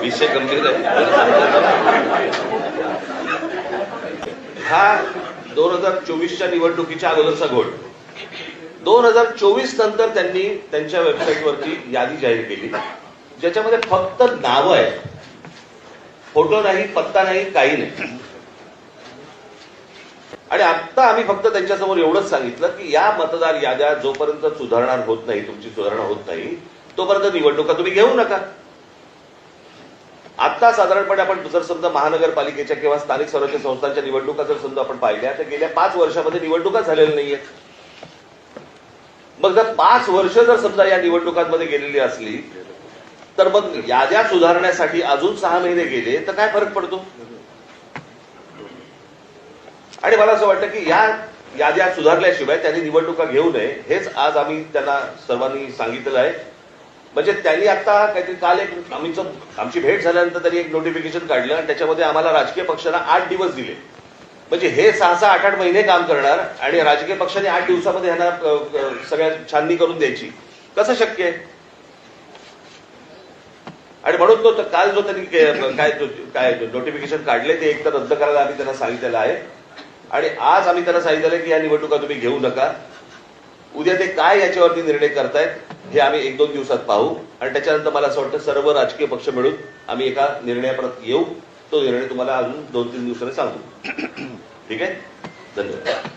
विषय गंभीर आहे हा दोन हजार चोवीसच्या निवडणुकीच्या अगोदरचा घोट दोन हजार चोवीस नंतर त्यांनी त्यांच्या वेबसाईटवरती यादी जाहीर केली. ज्याच्यामध्ये फक्त नावं आहेत. फोटो नाही पत्ता नाही काही नाही. आणि आता आम्ही फक्त त्यांच्यासमोर एवढंच सांगितलं की या मतदार याद्या जोपर्यंत सुधारणा होत नाही तुमची सुधारणा होत नाही तोपर्यंत निवडणुका तुम्ही घेऊ नका. आता साधारणपणे आपण जर समजा महानगरपालिकेच्या किंवा स्थानिक स्वराज्य संस्थांच्या निवडणुका जर समजा आपण पाहिल्या तर गेल्या पाच वर्षामध्ये निवडणुका झालेल्या नाहीये मग जर पाच वर्ष जर समजा या निवडणुकांमध्ये गेलेली असली तर मग याद्या सुधारण्यासाठी अजून सहा महिने गेले तर काय फरक पडतो? आणि मला असं वाटतं की या याद्या सुधारल्याशिवाय त्यांनी निवडणुका घेऊ नये हेच आज आम्ही त्यांना सर्वांनी सांगितलेलं आहे. म्हणजे त्यांनी आता काहीतरी काल एक आमचं आमची भेट झाल्यानंतर त्यांनी एक नोटिफिकेशन काढलं आणि त्याच्यामध्ये आम्हाला राजकीय पक्षांना आठ दिवस दिले. म्हणजे हे सहा सहा आठ आठ महिने काम करणार आणि राजकीय पक्षाने आठ दिवसामध्ये ह्यांना सगळ्या छाननी करून द्यायची. कसं शक्य आहे? आणि म्हणून तो काल जो त्यांनी काय काय नोटिफिकेशन काढले ते एक तर रद्द करायला आम्ही त्यांना सांगितलेलं आहे. आणि आज आम्ही त्यांना सांगितलेलं की या निवडणुका तुम्ही घेऊ नका. उद्या ते काय याच्यावरती निर्णय करतायत? हे आम्ही एक दोन दिवसात पाहू. आणि त्याच्यानंतर मला असं वाटतं सर्व राजकीय पक्ष मिळून आम्ही एका निर्णयापर्यंत येऊ. तो निर्णय तुम्हाला अजून दोन तीन दिवसांनी सांगू ठीक आहे? धन्यवाद.